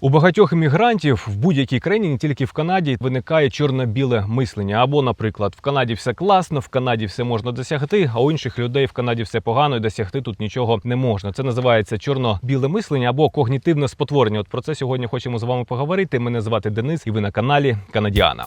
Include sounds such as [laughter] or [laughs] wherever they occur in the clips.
У багатьох іммігрантів в будь-якій країні, не тільки в Канаді, виникає чорно-біле мислення. Або, наприклад, в Канаді все класно, в Канаді все можна досягти, а у інших людей в Канаді все погано і досягти тут нічого не можна. Це називається чорно-біле мислення або когнітивне спотворення. От про це сьогодні хочемо з вами поговорити. Мене звати Денис, і ви на каналі Канадіана.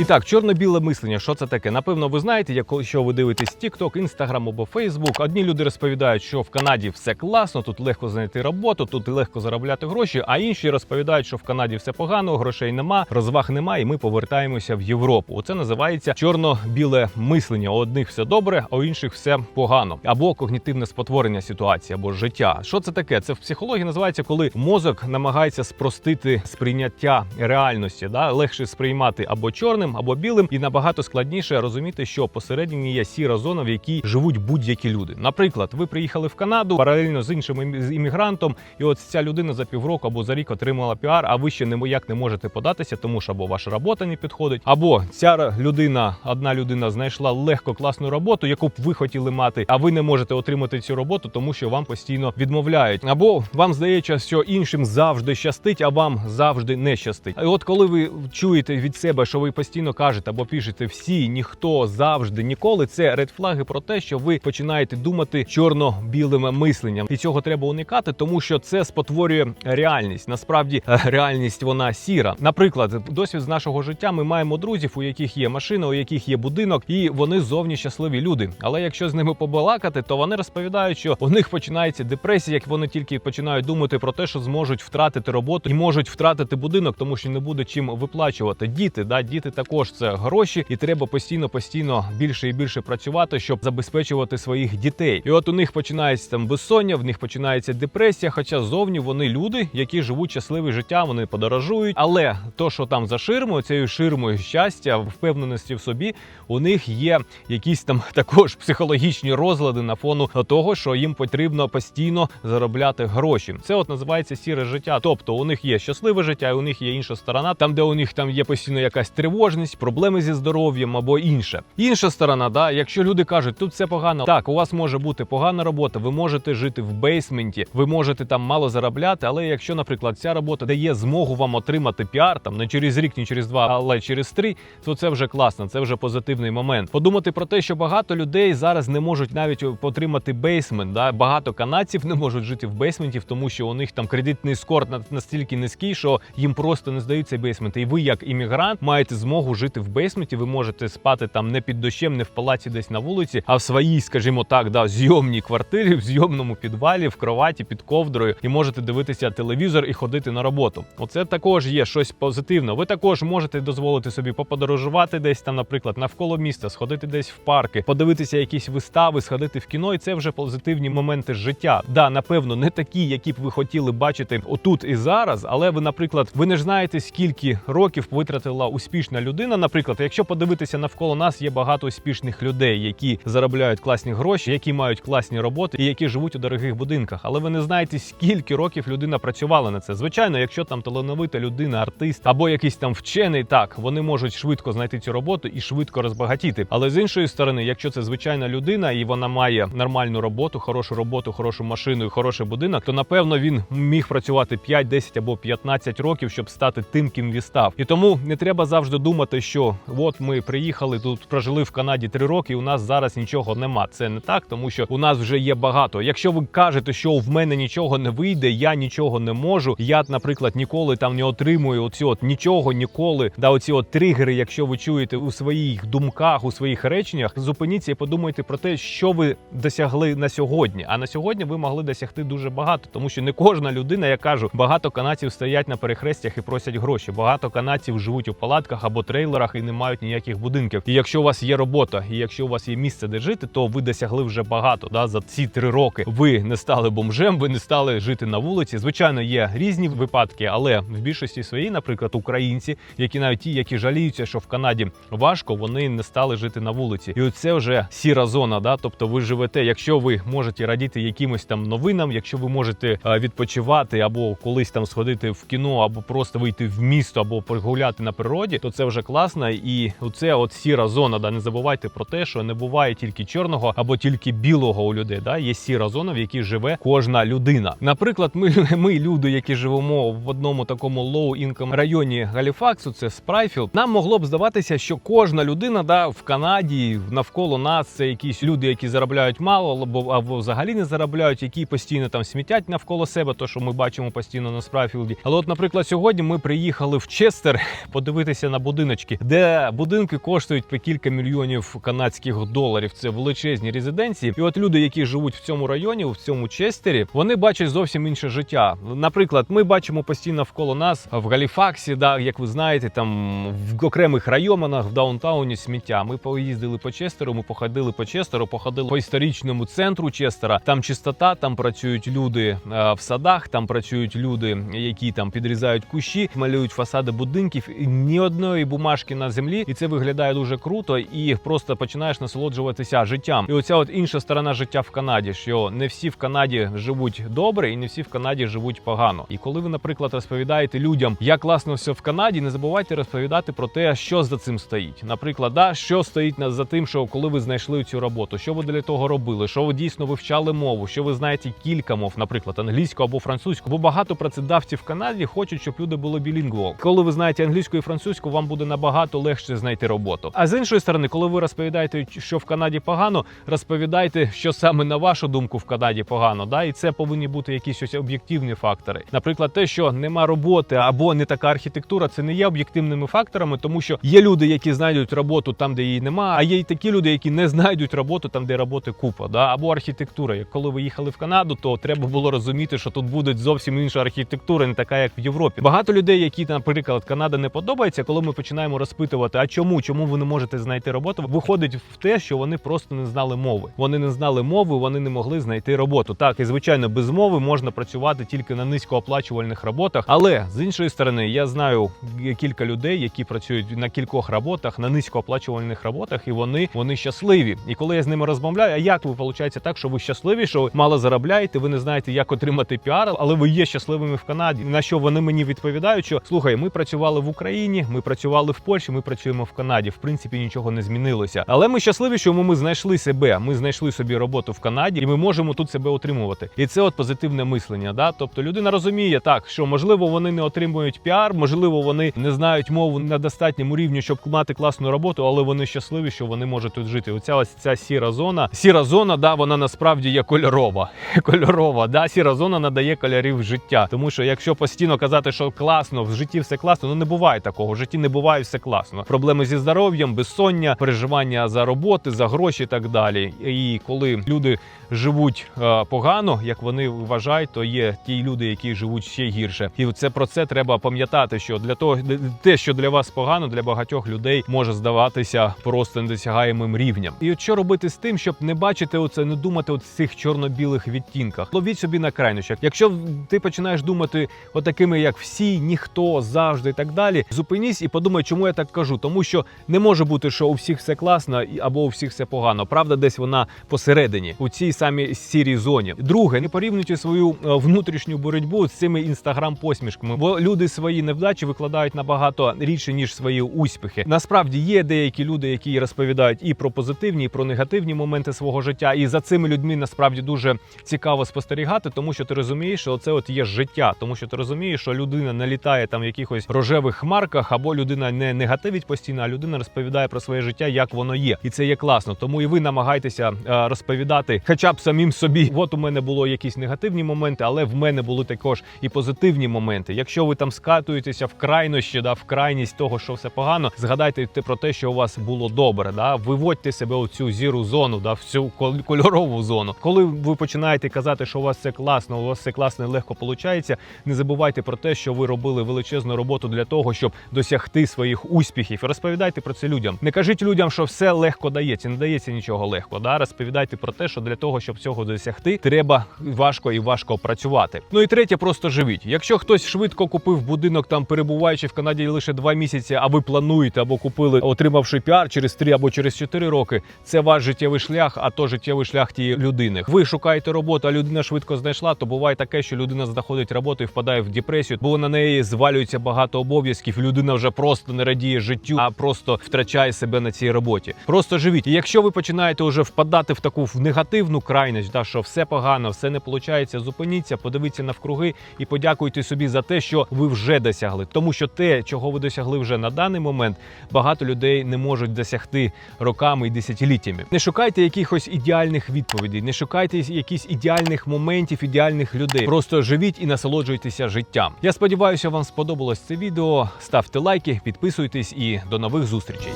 І так, чорно-біле мислення, що це таке? Напевно, ви знаєте, якщо ви дивитесь TikTok, Instagram або Facebook, одні люди розповідають, що в Канаді все класно, тут легко знайти роботу, тут легко заробляти гроші. А інші розповідають, що в Канаді все погано, грошей нема, розваг нема, і ми повертаємося в Європу. Оце називається чорно-біле мислення. У одних все добре, а у інших все погано, або когнітивне спотворення ситуації, або життя. Що це таке? Це в психології називається, коли мозок намагається спростити сприйняття реальності, да легше сприймати або чорним, або білим, і набагато складніше розуміти, що посередині є сіра зона, в якій живуть будь-які люди. Наприклад, ви приїхали в Канаду паралельно з іншим іммігрантом, і от ця людина за півроку або за рік отримала піар, а ви ще ніяк не можете податися, тому що або ваша робота не підходить, або ця людина, одна людина знайшла легко класну роботу, яку б ви хотіли мати, а ви не можете отримати цю роботу, тому що вам постійно відмовляють. Або вам здається, що іншим завжди щастить, а вам завжди не щастить. І от коли ви чуєте від себе, що ви постійно кажете або пишете всі, ніхто завжди ніколи, це редфлаги про те, що ви починаєте думати чорно-білим мисленням, і цього треба уникати, тому що це спотворює реальність. Насправді е, реальність вона сіра. Наприклад, досвід з нашого життя ми маємо друзів, у яких є машина, у яких є будинок, і вони зовні щасливі люди. Але якщо з ними побалакати, то вони розповідають, що у них починається депресія, як вони тільки починають думати про те, що зможуть втратити роботу і можуть втратити будинок, тому що не буде чим виплачувати. Діти, да, діти також це гроші, і треба постійно, постійно більше і більше працювати, щоб забезпечувати своїх дітей. І от у них починається там безсоння, в них починається депресія. Хоча зовні вони люди, які живуть щасливе життя, вони подорожують. Але то, що там за ширмою, цією ширмою щастя, впевненості в собі, у них є якісь там [laughs] також психологічні розлади на фону того, що їм потрібно постійно заробляти гроші. Це от називається сіре життя. Тобто у них є щасливе життя, і у них є інша сторона, там де у них там є постійно якась тривожність, проблеми зі здоров'ям або інше. Інша сторона, да, якщо люди кажуть, тут все погано, так у вас може бути погана робота, ви можете жити в бейсменті, ви можете там мало заробляти. Але якщо, наприклад, ця робота дає змогу вам отримати піар, там не через рік, ні через два, але через три, то це вже класно, це вже позитивний момент. Подумати про те, що багато людей зараз не можуть навіть отримати бейсмент. Да? Багато канадців не можуть жити в бейсменті, тому що у них там кредитний скор настільки низький, що їм просто не здаються бейсменти. І ви, як іммігрант, маєте змогу жити в бейсменті. Ви можете спати там не під дощем, не в палаці, десь на вулиці, а в своїй, скажімо так, да, зйомній квартирі, в зйомному підвалі, в кроваті під ковдрою, і можете дивитися телевізор і ходити на роботу. Оце також є щось позитивне. Ви також можете дозволити собі поподорожувати десь там, наприклад, навколо міста, сходити десь в парки, подивитися якісь вистави, сходити в кіно, і це вже позитивні моменти життя. Да, напевно, не такі, які б ви хотіли бачити отут і зараз. Але ви, наприклад, ви не ж знаєте, скільки років витратила успішна людина. Наприклад, якщо подивитися навколо нас, є багато успішних людей, які заробляють класні гроші, які мають класні роботи і які живуть у дорогих будинках. Але ви не знаєте, скільки років людина працювала на це. Звичайно, якщо там талановита людина, артист або якийсь там вчений, так вони можуть швидко знайти цю роботу і швидко розбагатіти. Але з іншої сторони, якщо це звичайна людина і вона має нормальну роботу, хорошу роботу, хорошу машину і хороший будинок, то напевно він міг працювати 5, 10 або 15 років, щоб стати тим, ким він став. І тому не треба завжди думати, що от ми приїхали тут, прожили в Канаді 3 роки, і у нас зараз нічого нема. Це не так, тому що у нас вже є багато. Якщо ви кажете, що в мене нічого не вийде, я нічого не можу. Я, наприклад, ніколи там не отримую оці от нічого, ніколи. Да, оці от тригери, якщо ви чуєте у своїх думках, у своїх реченнях, зупиніться і подумайте про те, що ви досягли на сьогодні. А на сьогодні ви могли досягти дуже багато, тому що не кожна людина, я кажу, багато канадців стоять на перехрестях і просять гроші. Багато канадців живуть у палатках або трейлерах і не мають ніяких будинків. І якщо у вас є робота, і якщо у вас є місце, де жити, то ви досягли вже багато. Да, за ці три роки ви не стали бомжем, ви не стали жити на вулиці. Звичайно, є різні випадки, але в більшості своїй, наприклад, українці, які навіть ті, які жаліються, що в Канаді важко, вони не стали жити на вулиці. І оце вже сіра зона. Да, тобто ви живете, якщо ви можете радіти якимось там новинам, якщо ви можете е, відпочивати або колись там сходити в кіно, або просто вийти в місто, або прогуляти на природі, то це вже класно. І оце от сіра зона. Да, не забувайте про те, що не буває тільки чорного або тільки білого у людей. Да, є сіра зона, в якій живе кожна людина. Наприклад, ми, [laughs] ми люди, які живемо в одному такому low-income районі Галіфаксу, це Спрайфілд, нам могло б здаватися, що кожна людина да в Канаді навколо нас це якісь люди, які заробляють мало, або або взагалі не заробляють, які постійно там смітять навколо себе, то що ми бачимо постійно на Спрайфілді. Але, от, наприклад, сьогодні ми приїхали в Честер [laughs] подивитися на будиночки, де будинки коштують по кілька мільйонів канадських доларів. Це величезні резиденції. І от люди, які живуть в цьому районі, в цьому Честері, вони бачать зовсім інше життя. Наприклад, ми бачимо постійно навколо нас в Галіфаксі, да, як ви знаєте, там в окремих районах в даунтауні сміття. Ми поїздили по Честеру, ми походили по Честеру, походили по історичному центру Честера. Там чистота, там працюють люди е, в садах, там працюють люди, які там підрізають кущі, малюють фасади будинків. І Ні одної бумажки на землі, і це виглядає дуже круто. І просто починаєш насолоджуватися життям. І оця от інша сторона життя в Канаді, що не всі в Канаді живуть добре, і не всі в Канаді живуть погано. І коли ви, наприклад, розповідаєте людям, як класно все в Канаді, не забувайте розповідати про те, що за цим стоїть. Наприклад, да, що стоїть за тим, що коли ви знайшли цю роботу, що ви для того робили, що ви дійсно вивчали мову, що ви знаєте кілька мов, наприклад, англійську або французьку. Бо багато працедавців в Канаді хочуть, щоб люди були білінгвол. Коли ви знаєте англійську і французьку, вам буде набагато легше знайти роботу. А з іншої сторони, коли ви розповідаєте, що в Канаді погано, розповідайте, що саме на вашу думку в Канаді погано. Да, і це повинні бути якісь ось об'єктивні фактори. Наприклад, те, що нема роботи або не така архітектура, це не є об'єктивними факторами, тому що є люди, які знайдуть роботу там, де її нема, а є й такі люди, які не знайдуть роботу там, де роботи купа, да або архітектура. Як коли ви їхали в Канаду, то треба було розуміти, що тут буде зовсім інша архітектура, не така, як в Європі. Багато людей, які, наприклад, Канада не подобається, коли ми починаємо розпитувати, а чому, чому ви не можете знайти роботу, виходить в те, що вони просто не знали мови. Вони не знали мови, вони не могли знайти роботу. Так, і звичайно, без мови можна працювати тільки на низькооплачувальних роботах. Але з іншої сторони, я знаю кілька людей, які працюють на кількох роботах, на низькооплачувальних роботах, і вони, вони щасливі. І коли я з ними розмовляю, а як ви виходить так, що ви щасливі, що ви мало заробляєте, ви не знаєте, як отримати піар, але ви є щасливими в Канаді. На що вони мені відповідають, що слухай, ми працювали в Україні, ми працювали в Польщі, ми працюємо в Канаді. В принципі, нічого не змінилося. Але ми щасливі, що ми знайшли себе. Ми знайшли собі роботу в Канаді, і ми можемо тут себе отримувати. І це от позитивне мислення. Да? Тобто людина розуміє так, що можливо вони не отримують піар, можливо, вони не знають мову на достатньому рівні, щоб мати класну роботу, але вони щасливі, що вони можуть тут жити. Оця ось ця сіра зона. Сіра зона, да, вона насправді є кольорова. [laughs] Кольорова, да, сіра зона надає кольорів життя. Тому що якщо постійно казати, що класно, в житті все класно, ну не буває такого. В житті не буває все класно. Проблеми зі здоров'ям, безсоння, переживання за роботи, за гроші і так далі. І коли люди живуть е, погано, як вони вважають, то є ті люди, які живуть ще гірше. І це про це треба пам'ятати, що для того те, що для вас погано, для багатьох людей може здаватися просто недосягаємим рівнем. І от що робити з тим, щоб не бачити оце, не думати от цих чорно-білих відтінках. Ловіть собі на крайнощах. Якщо ти починаєш думати отакими, як всі, ніхто завжди і так далі, зупинісь і подумай, чому я так кажу. Тому що не може бути, що у всіх все класно або у всіх все погано. Правда, десь вона посередині у цій самій сірій зоні. Друге, не порівнюйте свою е, внутрішню боротьбу з цими інстаграм-посмішками, бо люди свої невдачі викладають набагато рідше ніж свої успіхи. Насправді є деякі люди, які розповідають і про позитивні, і про негативні моменти свого життя. І за цими людьми насправді дуже цікаво спостерігати, тому що ти розумієш, що це от є життя, тому що ти розумієш, що людина не літає там в якихось рожевих хмарках, або людина не негативить постійно, а людина розповідає про своє життя, як воно є, і це є класно. Тому і ви намагайтеся е, розповідати, хоча б самим собі. От у мене було якісь негативні моменти, але в мене були також і позитивні моменти. Якщо ви там скатуєтеся в крайнощі, да в крайність того, що все погано, згадайте про те, що у вас було добре. Да, виводьте себе у цю зіру зону, да, в цю кол- кольорову зону. Коли ви починаєте казати, що у вас все класно, у вас все класно і легко виходить, не забувайте про те, що ви робили величезну роботу для того, щоб досягти своїх успіхів. Розповідайте про це людям. Не кажіть людям, що все легко дається. Не дається нічого легко. Да? Розповідайте про те, що для того, щоб цього досягти, треба важко і важко працювати. Ну і третє, просто живіть. Якщо хтось швидко купив будинок, там перебуваючи в Канаді лише два місяці, а ви плануєте або купили, отримавши піар через три або через чотири роки, це ваш життєвий шлях, а то життєвий шлях тієї людини. Ви шукаєте роботу, а людина швидко знайшла, то буває таке, що людина знаходить роботу і впадає в депресію, бо на неї звалюється багато обов'язків. Людина вже просто не радіє життю, а просто втрачає себе на цій роботі. Просто живіть. І якщо ви починаєте вже впадати в таку в негативну крайність, да, що все погано, все не виходить, зупиніться, подивіться навкруги і подякуйте собі за те, що ви вже досягли. Тому що те, чого ви досягли вже на даний момент, багато людей не можуть досягти роками і десятиліттями. Не шукайте якихось ідеальних відповідей, не шукайте якісь ідеальних моментів, ідеальних людей. Просто живіть і насолоджуйтеся життям. Я сподіваюся, вам сподобалось це відео. Ставте лайки, підписуйтесь і до нових зустрічей.